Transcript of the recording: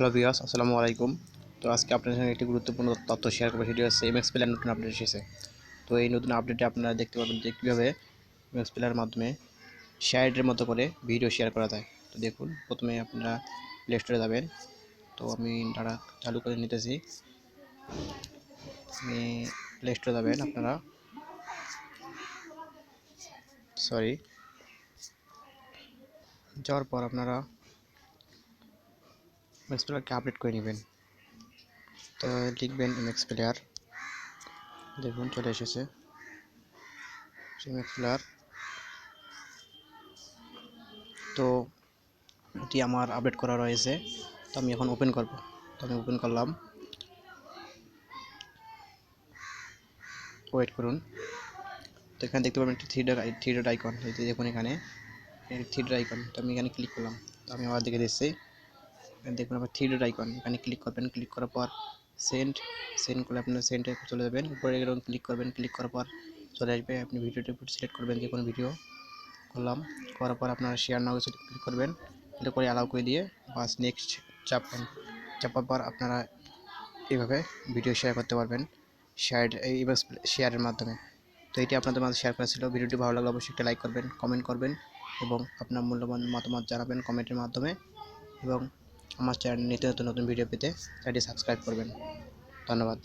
Hello বিয়াস আসসালামু আলাইকুম। তো আজকে আপনার সঙ্গে একটি গুরুত্বপূর্ণ তথ্য শেয়ার করব। সেটি হচ্ছে এমএক্স প্লেয়ার নতুন আপডেট এসেছে। তো এই নতুন আপডেটে আপনারা দেখতে পাবেন যে কীভাবে এমএক্স প্লেয়ার মাধ্যমে শেয়ারের মতো করে ভিডিও শেয়ার করা যায়। তো দেখুন, প্রথমে আপনারা প্লে স্টোরে যাবেন। তো আমি ডাটা চালু করে নিতেছি। আপনি প্লে স্টোরে যাবেন আপনারা। সরি যাওয়ার পর আপনারা এমএক্স প্লেয়ারকে আপডেট করে নেবেন। তো লিখবেন এমএক্স প্লেয়ার দেখুন, চলে এসেছে। এমএক্স প্লেয়ার তো এটি আমার আপডেট করা রয়েছে। তো আমি এখন ওপেন করব। তো আমি ওপেন করলাম। ওয়েট করুন। তো এখানে দেখতে পাবেন একটি থ্রি ডট থ্রি আইকন দেখুন এখানে থ্রি ডট আইকন তো আমি এখানে ক্লিক করলাম। তো আমি আবার দেখে দিচ্ছি। দেখুন আবার থ্রি ডট আইকন এখানে ক্লিক করবেন ক্লিক করার পর সেন্ড সেন্ড করলে আপনার সেন্ডে চলে যাবেন। উপরে এরকম ক্লিক করবেন ক্লিক করার পর চলে আসবে। আপনি ভিডিওটি সিলেক্ট করবেন যে কোনো ভিডিও করলাম, করার পর আপনার শেয়ার নাও ক্লিক করবেন। এটা করে অ্যালাউ করে দিয়ে বাস নেক্সট চাপবেন চাপার পর আপনারা এইভাবে ভিডিও শেয়ার করতে পারবেন শেয়ার এই শেয়ারের মাধ্যমে। তো এটি আপনাদের মাঝে শেয়ার করা ছিল। ভিডিওটি ভালো লাগলে অবশ্যই একটা লাইক করবেন কমেন্ট করবেন এবং আপনার মূল্যবান মতামত জানাবেন কমেন্টের মাধ্যমে এবং আমার চ্যানেল নিত্য নতুন নতুন ভিডিও পেতে চ্যানেলটি সাবস্ক্রাইব করবেন। ধন্যবাদ।